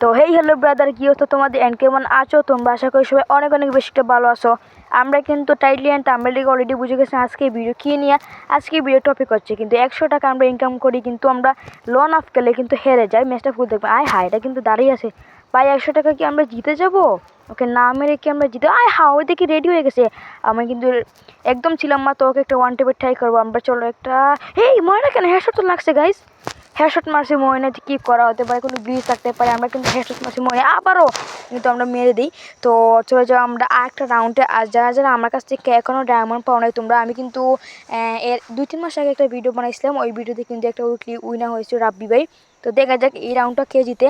তো hey hello brother কী হতো তোমাদের? এন্ড কেমন আছো তোমরা? আশা করি সবাই অনেক অনেক বেশিটা ভালো আছো। আমরা কিন্তু টাইটলি অ্যান্ড তামিলিকে অলরেডি বুঝে গেছি আজকে ভিডিও কী নিয়ে, আজকে ভিডিও টপিক হচ্ছে। কিন্তু একশো টাকা আমরা ইনকাম করি, কিন্তু আমরা লোন অফ গেলে কিন্তু হেরে যাই। ম্যাচটা ফুল দেখব। আয় হায়, এটা কিন্তু দাঁড়িয়ে আছে। ভাই, একশো টাকা কি আমরা জিতে যাব? ওকে, না মেরে কি আমরা জিতে আয় হা ওই দেখি রেডি হয়ে গেছে। আমি কিন্তু একদম ছিলাম মা তো ওকে একটা ওয়ান টেপের ট্রাই করব। আমরা চলো একটা হেই ময়না কেন? হ্যাঁ তো লাগছে গাইস হেডশট মারছি ময়না কি করা হতে পারে, কোনো ব্রিজ থাকতে পারে, আমরা কিন্তু হেডশট মারছি ময়না আবারও কিন্তু আমরা মেরে দিই। তো চলে যাও আমরা আরেকটা রাউন্ডে আর যারা যারা আমার কাছ থেকে এখনও ডায়মন্ড পাও নাই, তোমরা আমি কিন্তু এর দুই তিন মাস আগে একটা ভিডিও বানাইছিলাম। ওই ভিডিওতে কিন্তু একটা উইকলি উইনার হয়েছিল রাব্বি ভাই। তো দেখা যাক এই রাউন্ডটা কে জিতে।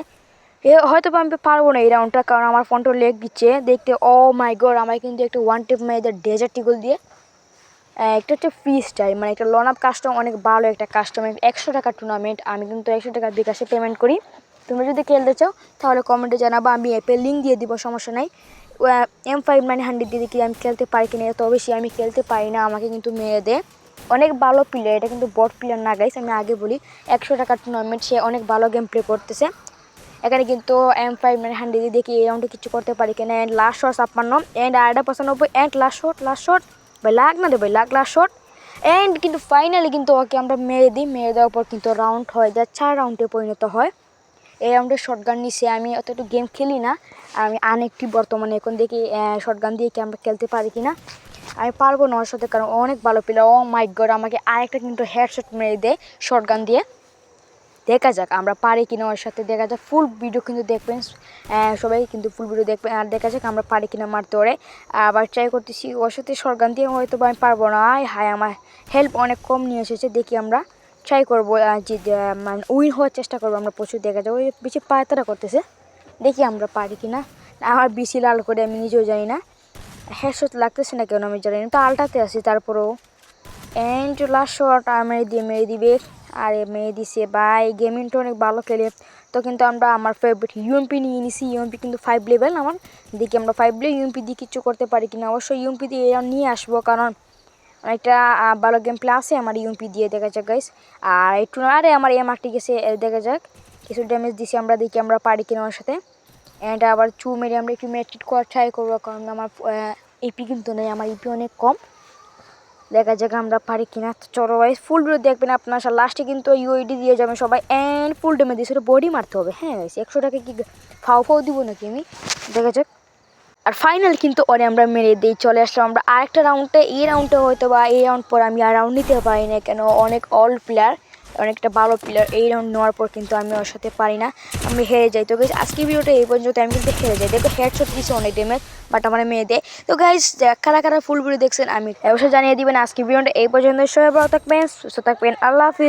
এ হয়তো আমি পারব না এই রাউন্ডটা কারণ আমার ফোনটা লেগ দিচ্ছে। দেখতে ও মাই গড আমার কিন্তু একটা ওয়ান টেপ মেয়েদের ডেজার্ট টিগল দিয়ে। একটা হচ্ছে ফ্রি স্টাইল মানে একটা লন আপ কাস্টম অনেক ভালো একটা কাস্টম একশো টাকার টুর্নামেন্ট আমি কিন্তু একশো টাকার বিকাশে পেমেন্ট করি। তোমরা যদি খেলতে চাও, তাহলে কমেন্টে জানাব, আমি অ্যাপের লিঙ্ক দিয়ে দিব, সমস্যা নাই। এম ফাইভ নাইন হান্ড্রেড দিয়ে কি আমি খেলতে পারি কিনা তো অবশ্যই আমি খেলতে পারি না, আমাকে কিন্তু মেরে দেয় অনেক ভালো প্লেয়ার এটা কিন্তু বট প্লেয়ার না গাইস আমি আগে বলি, একশো টাকার টুর্নামেন্ট সে অনেক ভালো গেম প্লে করতেছে। এখানে কিন্তু এম ফাইভ নাইন হান্ড্রেড দিয়ে দেখি এই রাউন্ডে কিছু করতে পারি কিনা অ্যান্ড লাস্ট শট ছাপ্পান্ন অ্যান্ড আড়াইটা পঁচানব্বই and last shot last shot ভাই লাগ না রে ভাই, লাগ লাস্ট শট অ্যান্ড কিন্তু ফাইনালি কিন্তু ওকে আমরা মেরে দিই, মেরে দেওয়ার পর কিন্তু রাউন্ড হয়, যা চার রাউন্ডে পরিণত হয়। এই রাউন্ডে শর্টগান নিছে, আমি অত একটু গেম খেলি না। আমি আনেকটি বর্তমানে, এখন দেখি শর্টগান দিয়ে কি আমরা খেলতে পারি কি না আমি পারব না ওর সাথে, কারণ অনেক ভালো প্লেয়ার ও মাই গড আমাকে আরেকটা কিন্তু হেডশট মেরে দেয় শর্টগান দিয়ে। দেখা যাক, আমরা পারি কিনা ওর সাথে দেখা যাক। ফুল ভিডিও কিন্তু দেখবেন সবাই কিন্তু ফুল ভিডিও দেখবেন আর দেখা যাক আমরা পারি কিনা মারতে ওরে। আবার ট্রাই করতেছি, ওর সাথে সরগান দিয়ে হয়তো আমি পারব না। হায়, আমার হেল্প অনেক কম নিয়ে এসেছে, দেখি আমরা ট্রাই করব যে মানে উইন হওয়ার চেষ্টা করব আমরা প্রচুর, দেখা ওই বেশি পায়তারা করতেছে, দেখি আমরা পারি কিনা। আমার বেশি লাল করে আমি নিজেও জানি না। হেডশট লাগতেছে না কেন আমি জানি না, তো আলটাতে আছি, তারপরেও। এন্ড লাস্ট শট মেরে দিয়ে, মেরে দিবে। আরে মেয়ে দিছে, ভাই, গেমিংটা অনেক ভালো খেলে। তো কিন্তু আমরা আমার ফেভারিট ইউএমপি নিয়ে নিছি। ইউএমপি কিন্তু ফাইভ লেভেল আমার? দেখি আমরা ফাইভ লেভেল ইউএমপি দিয়ে কিছু করতে পারি কিনা। অবশ্যই ইউএমপি দিয়ে নিয়ে আসব, কারণ অনেকটা ভালো গেম প্লে আছে আমার ইউএমপি দিয়ে দেখা যাক গাইস আর একটু আরে আমার এম আরটি গেছে দেখা যাক। কিছু ড্যামেজ দিছি, আমরা দেখি আমরা পারি কিনা ওর সাথে। অ্যান্ড আবার চু মেরে আমরা একটু মেট্রিট করার ট্রাই করব, কারণ আমার ইপি কিন্তু নেই, আমার ইপি অনেক কম। দেখা যাক আমরা পারি কিনা। চড়ো ভাই ফুল ভিডিও দেখবেন আপনার। লাস্টে কিন্তু ইউআইডি দিয়ে যাবে সবাই। অ্যান্ড ফুল ডেমে দিয়ে সেটা বডি মারতে হবে। হ্যাঁ একশো টাকা কি ফাও ফাও দিব নাকি আমি? দেখা যাক। আর ফাইনাল কিন্তু ওরে আমরা মেরে দিই। চলে আসলাম আমরা আরেকটা রাউন্ডে এই রাউন্ডে হয়তো বা এই রাউন্ড পর আমি আর রাউন্ড নিতে পারি না কেন। অনেক অল প্লেয়ার অনেকটা ভালো প্লেয়ার এই রাউন্ড নেওয়ার পর কিন্তু আমি ওর সাথে পারি না। আমি হেরে যাই। তো গাইজ আজকে ভিডিওটা এই পর্যন্ত আমি কিন্তু হেরে যাই। দেখো হেডশট দিচ্ছে অনেক ডেমেজ বাট আমার মেয়ে দেয়। তো গাইজ কারা কারা ফুল ভিডিও দেখছেন, আমি অবশ্যই জানিয়ে দিবেন আজকে ভিডিওটা। এই পর্যন্ত সবাই ভালো থাকবেন, সুস্থ থাকবেন। আল্লাহ হাফিজ।